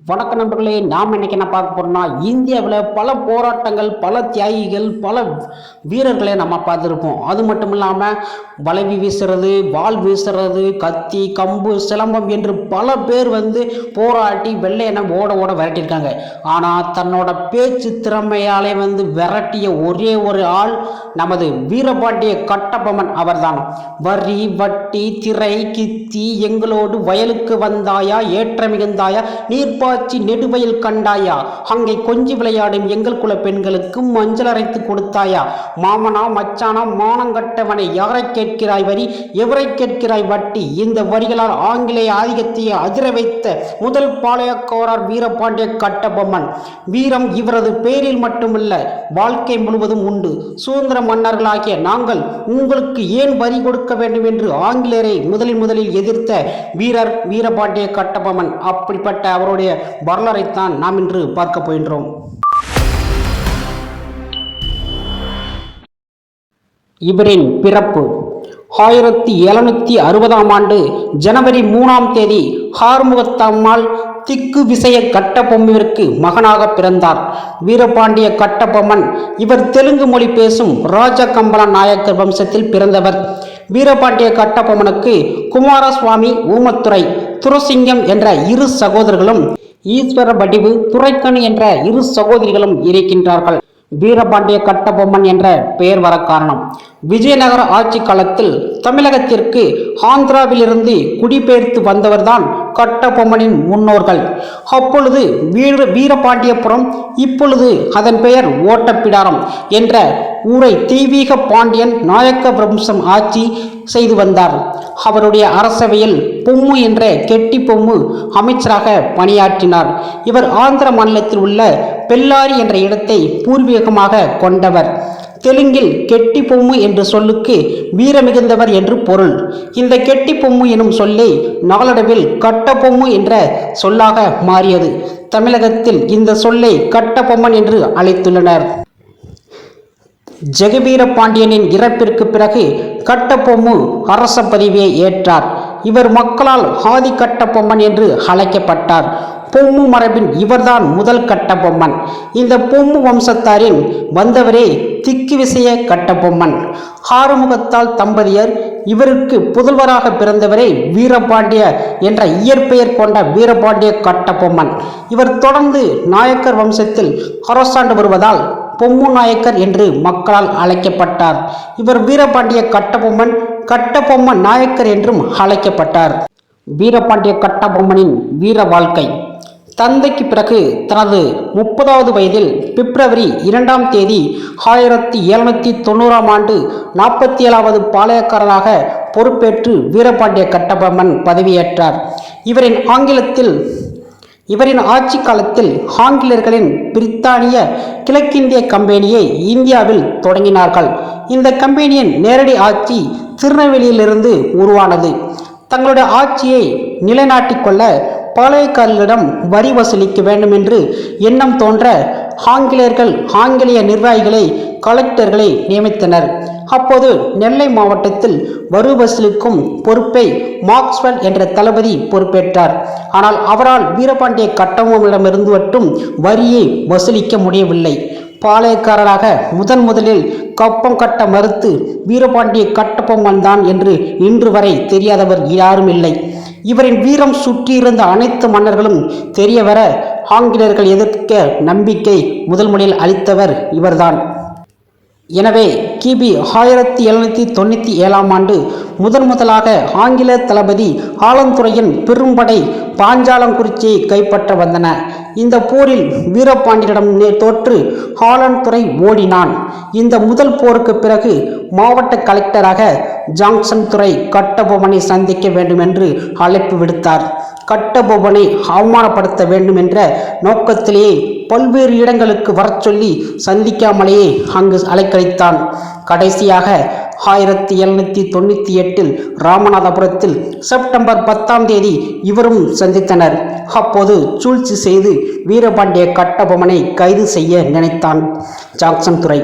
வணக்க நண்பர்களே நாம் இன்னைக்கு என்ன பார்க்க போறோம்னா இந்தியாவில் பல போராட்டங்கள் பல தியாகிகள் பல வீரர்களை நம்ம பார்த்துருப்போம். அது மட்டும் இல்லாமல் வளைவி வீசுறது வாள் வீசுறது கத்தி கம்பு சிலம்பம் என்று பல பேர் வந்து போராட்டி வெள்ளையனை ஓட ஓட விரட்டியிருக்காங்க. ஆனால் தன்னோட பேச்சு திறமையாலே வந்து விரட்டிய ஒரே ஒரு ஆள் நமது வீரபாண்டிய கட்டபொம்மன் அவர்தான். வரி வட்டி திரை கித்தி எங்களோடு வயலுக்கு வந்தாயா ஏற்ற மிகுந்தாயா நீர்ப்பாய்ச்சி நெடுவயல் கண்டாயா? அங்கே கொஞ்சி விளையாடும் எங்கள் குல பெண்களுக்கு மஞ்சள் அரைத்து கொடுத்தாயா? மாமனா மச்சானா மானங்கட்டவனை யாரை கேட்கிறாய் வரி? எவரை கேட்கிறாய் வட்டி? இந்த வரிகளால் ஆங்கிலேய ஆதிக்கத்தை அதிர வைத்த முதல் பாளையக்காரர் வீரபாண்டிய கட்டபொம்மன். வீரம் இவரது பேரில் மட்டுமல்ல வாழ்க்கை முழுவதும் உண்டு. சுதந்திர மன்னர்களாகிய நாங்கள் உங்களுக்கு ஏன் வரி கொடுக்க வேண்டும் என்று ஆங்கிலேயரை முதலில் முதலில் எதிர்த்த வீரர் வீரபாண்டிய கட்டபொம்மன். அப்படிப்பட்ட அவருடைய வரலாறைத்தான் நாம் இன்று பார்க்க போகின்றோம். இவரின் பிறப்பு ஆயிரத்தி எழுநூத்தி அறுபதாம் ஆண்டு ஜனவரி மூணாம் தேதி ஹார்முகத்தம்மாள் திக்கு விசய கட்டபொம்மிற்கு மகனாக பிறந்தார். வீரபாண்டிய கட்டபொம்மன் இவர் தெலுங்கு மொழி பேசும் ராஜகம்பல நாயக்கர் வம்சத்தில் பிறந்தவர். வீரபாண்டிய கட்டபொம்மனுக்கு குமாரசுவாமி ஊமத்துறை துரசிங்கம் என்ற இரு சகோதரர்களும் ஈஸ்வர வடிவு துரைக்கண் என்ற இரு சகோதரிகளும் இருக்கின்றார்கள் வீரபாண்டிய கட்டபொம்மன் என்ற பெயர் வர காரணம். விஜயநகர ஆட்சி காலத்தில் தமிழகத்திற்கு ஆந்திராவிலிருந்து குடிபெயர்த்து வந்தவர்தான் கட்டபொம்மனின் முன்னோர்கள். அப்பொழுது வீர வீரபாண்டியபுரம் இப்பொழுது அதன் பெயர் ஓட்டப்பிடாரம் என்ற ஊரை தெய்வீக பாண்டியன் நாயக்க பிரம்சம் ஆட்சி செய்து வந்தார். அவருடைய அரசவையில் பொம்மு என்ற கெட்டி பொம்மு அமைச்சராக பணியாற்றினார். இவர் ஆந்திர மாநிலத்தில் உள்ள பெல்லாரி என்ற இடத்தை பூர்வீகமாக கொண்டவர். தெலுங்கில் கெட்டி பொம்மு என்ற சொல்லுக்கு வீரமிகுந்தவர் என்று பொருள். இந்த கெட்டி பொம்மு எனும் சொல்லே நாளடைவில் கட்ட பொம்மு என்ற சொல்லாக மாறியது. தமிழகத்தில் இந்த சொல்லை கட்டபொம்மன் என்று அழைத்துள்ளனர். ஜெகவீர பாண்டியனின் இறப்பிற்கு பிறகு கட்டபொம்மு அரச பதவியை ஏற்றார். இவர் மக்களால் ஆதி கட்டபொம்மன் என்று அழைக்கப்பட்டார். பொம்மு மரபின் இவர்தான் முதல் கட்டபொம்மன் இந்த பொம்மு வம்சத்தாரின் வந்தவரே திக்கு விசைய கட்டபொம்மன் ஆறுமுகத்தால் தம்பதியர் இவருக்கு புதல்வராக பிறந்தவரே வீரபாண்டிய என்ற இயற்பெயர் கொண்ட வீரபாண்டிய கட்டபொம்மன் இவர் தொடர்ந்து நாயக்கர் வம்சத்தில் அரசாண்டு வருவதால் பொம்மு நாயக்கர் என்று மக்களால் அழைக்கப்பட்டார். இவர் வீரபாண்டிய கட்டபொம்மன் கட்டபொம்மன் நாயக்கர் என்றும் அழைக்கப்பட்டார். வீரபாண்டிய கட்டபொம்மனின் வீர வாழ்க்கை. தந்தைக்கு பிறகு தனது முப்பதாவது வயதில் பிப்ரவரி இரண்டாம் தேதி ஆயிரத்தி எழுநூற்றி தொண்ணூறாம் ஆண்டு நாற்பத்தி ஏழாவது பாளையக்காரராக பொறுப்பேற்று வீரபாண்டிய கட்டபொம்மன் பதவியேற்றார். இவரின் ஆங்கிலத்தில் இவரின் ஆட்சி காலத்தில் ஆங்கிலேயர்களின் பிரித்தானிய கிழக்கிந்திய கம்பெனியை இந்தியாவில் தொடங்கினார்கள். இந்த கம்பெனியின் நேரடி ஆட்சி திருநெல்வேலியிலிருந்து உருவானது. தங்களுடைய ஆட்சியை நிலைநாட்டிக்கொள்ள பாளையக்காரர்களிடம் வரி வசூலிக்க வேண்டும் என்று எண்ணம் தோன்ற ஆங்கிலேயர்கள் ஆங்கிலேய நிர்வாகிகளை கலெக்டர்களை நியமித்தனர். அப்போது நெல்லை மாவட்டத்தில் வரி வசூலிக்கும் பொறுப்பை மார்க்ஸ்வெல் என்ற தளபதி பொறுப்பேற்றார். ஆனால் அவரால் வீரபாண்டிய கட்டபொம்மனிடமிருந்து மட்டும் வரியை வசூலிக்க முடியவில்லை. பாளையக்காரராக முதன் முதலில் கப்பம் கட்ட மறுத்து வீரபாண்டிய கட்டபொம்மன் தான் என்று இன்று வரை தெரியாதவர் யாரும் இல்லை இவரின் வீரம் சுற்றியிருந்த அனைத்து மன்னர்களும் தெரியவர ஆங்கிலேயர்கள் எதிர்க்க நம்பிக்கை முதல் முறையில் அளித்தவர் இவர்தான். எனவே கிபி ஆயிரத்தி எழுநூற்றி தொண்ணூற்றி ஏழாம் ஆண்டு முதன் முதலாக ஆங்கில தளபதி ஆலந்துறையின் பெரும்படை பாஞ்சாலங்குறிச்சியை கைப்பற்ற வந்தன. இந்த போரில் வீரபாண்டியனிடம் தோற்று ஆலந்துறை ஓடினான். இந்த முதல் போருக்கு பிறகு மாவட்ட கலெக்டராக ஜாங்சன் துறை கட்டபொம்மனை சந்திக்க வேண்டும் என்று அழைப்பு விடுத்தார். கட்டபொம்மனை அவமானப்படுத்த வேண்டும் என்ற நோக்கத்திலேயே பல்வேறு இடங்களுக்கு வரச் சொல்லி சந்திக்காமலேயே அங்கு அலைக்கழித்தான். கடைசியாக ஆயிரத்தி எழுநூற்றி தொண்ணூற்றி எட்டில் ராமநாதபுரத்தில் செப்டம்பர் பத்தாம் தேதி இவரும் சந்தித்தனர். அப்போது சூழ்ச்சி செய்து வீரபாண்டிய கட்டபொம்மனை கைது செய்ய நினைத்தான் ஜாக்சன் துறை.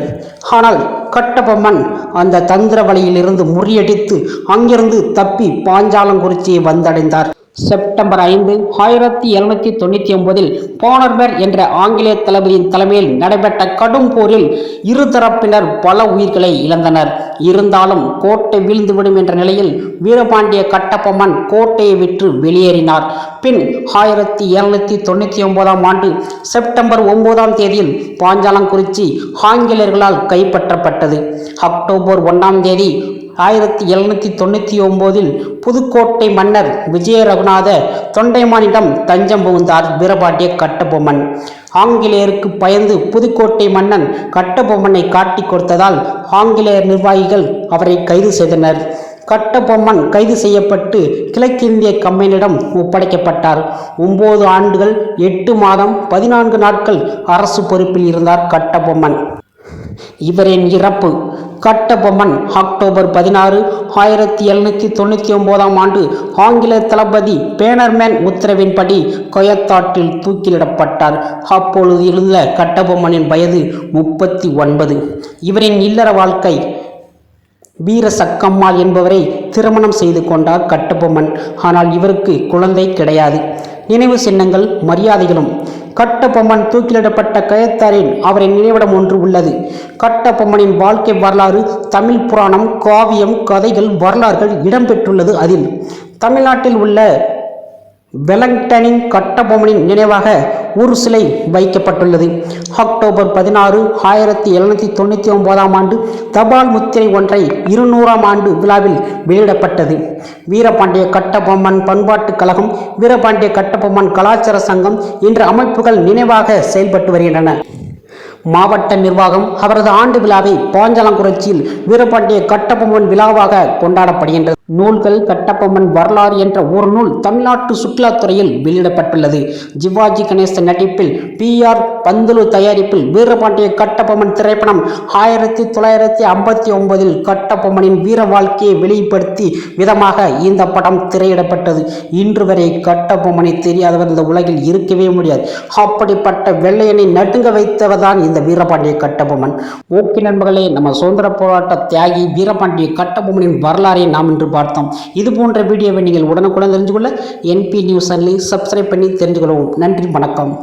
ஆனால் கட்டபொம்மன் அந்த தந்திர வழியிலிருந்து முறியடித்து அங்கிருந்து தப்பி பாஞ்சாலங்குறிச்சியை வந்தடைந்தார். செப்டம்பர் ஐந்து ஆயிரத்தி எழுநூத்தி தொண்ணூற்றி ஒன்பதில் போனர்பர் என்ற ஆங்கிலேய தளபதியின் தலைமையில் நடைபெற்ற கடும் போரில் இருதரப்பினர் பல உயிர்களை இழந்தனர். இருந்தாலும் கோட்டை வீழ்ந்துவிடும் என்ற நிலையில் வீரபாண்டிய கட்டப்பம்மன் கோட்டையை விற்று வெளியேறினார். பின் ஆயிரத்தி எழுநூத்தி தொண்ணூற்றி ஒன்பதாம் ஆண்டு செப்டம்பர் ஒன்பதாம் தேதியில் பாஞ்சாலங்குறிச்சி ஆங்கிலேயர்களால் கைப்பற்றப்பட்டது. அக்டோபர் ஒன்றாம் தேதி ஆயிரத்தி எழுநூற்றி தொண்ணூற்றி ஒம்போதில் புதுக்கோட்டை மன்னர் விஜய ரகுநாத தொண்டைமானிடம் தஞ்சம் புகுந்தார் வீரபாண்டிய கட்டபொம்மன். ஆங்கிலேயருக்கு பயந்து புதுக்கோட்டை மன்னன் கட்டபொம்மனை காட்டிக் கொடுத்ததால் ஆங்கிலேயர் நிர்வாகிகள் அவரை கைது செய்தனர். கட்டபொம்மன் கைது செய்யப்பட்டு கிழக்கிந்திய கம்பெனியிடம் ஒப்படைக்கப்பட்டார். ஒன்பது ஆண்டுகள் எட்டு மாதம் பதினான்கு நாட்கள் அரசு பொறுப்பில் இருந்தார் கட்டபொம்மன். இவரின் இறப்பு கட்டபொம்மன் அக்டோபர் பதினாறு ஆயிரத்தி எழுநூற்றி தொண்ணூற்றி ஒன்பதாம் ஆண்டு ஆங்கில தளபதி பேனர்மேன் உத்தரவின்படி கொயத்தாற்றில் தூக்கிலிடப்பட்டார். அப்பொழுது இருந்த கட்டபொம்மனின் வயது முப்பத்தி ஒன்பது. இவரின் இல்லற வாழ்க்கை வீர சக்கம்மாள் என்பவரை திருமணம் செய்து கொண்டார் கட்டபொம்மன். ஆனால் இவருக்கு குழந்தை கிடையாது. நினைவு சின்னங்கள் மரியாதைகளும் கட்டபொம்மன் தூக்கிலிடப்பட்ட கயத்தாரின் அவரின் நினைவிடம் ஒன்று உள்ளது. கட்டபொம்மனின் வாழ்க்கை வரலாறு தமிழ் புராணம் காவியம் கதைகள் வரலாறுகள் இடம்பெற்றுள்ளது அதில். தமிழ்நாட்டில் உள்ள வெலங்டனின் கட்டபொம்மனின் நினைவாக ஒரு சிலை வைக்கப்பட்டுள்ளது. அக்டோபர் பதினாறு ஆயிரத்தி எழுநூற்றி தொண்ணூற்றி ஒன்பதாம் ஆண்டு தபால் முத்திரை ஒன்றை இருநூறாம் ஆண்டு விழாவில் வெளியிடப்பட்டது. வீரபாண்டிய கட்டபொம்மன் பண்பாட்டுக் கழகம் வீரபாண்டிய கட்டபொம்மன் கலாச்சார சங்கம் என்ற அமைப்புகள் நினைவாக செயல்பட்டு வருகின்றன. மாவட்ட நிர்வாகம் அவரது ஆண்டு விழாவை பாஞ்சாலங்குறிச்சியில் வீரபாண்டிய கட்டபொம்மன் விழாவாக கொண்டாடப்படுகின்றது. நூல்கள் கட்டபொம்மன் வரலாறு என்ற ஒரு நூல் தமிழ்நாட்டு சுற்றுலாத்துறையில் வெளியிடப்பட்டுள்ளது. ஜிவாஜி கணேசன் நடிப்பில் பி ஆர் பந்துலு தயாரிப்பில் வீரபாண்டிய கட்டபொம்மன் திரைப்படம் ஆயிரத்தி தொள்ளாயிரத்தி ஐம்பத்தி ஒன்பதில் கட்டப்பொம்மனின் வீர வாழ்க்கையை வெளிப்படுத்தி விதமாக இந்த படம் திரையிடப்பட்டது. இன்று வரை கட்டபொம்மனை தெரியாதவர் இந்த உலகில் இருக்கவே முடியாது. அப்படிப்பட்ட வெள்ளையனை நடுங்க வைத்தவர்தான் இந்த வீரபாண்டிய கட்டபொம்மன் ஓகே நண்பர்களே நம்ம சுதந்திர போராட்ட தியாகி வீரபாண்டிய கட்டபொம்மனின் வரலாறை நாம் இன்று பார்த்தோம். இது போன்ற வீடியோவை நீங்கள் உடனுக்குடன் தெரிஞ்சுக்கொள்ள என்பி நியூஸ் அன்லி சப்ஸ்கிரைப் பண்ணி தெரிஞ்சுக்கொள்ளவும் நன்றி வணக்கம்.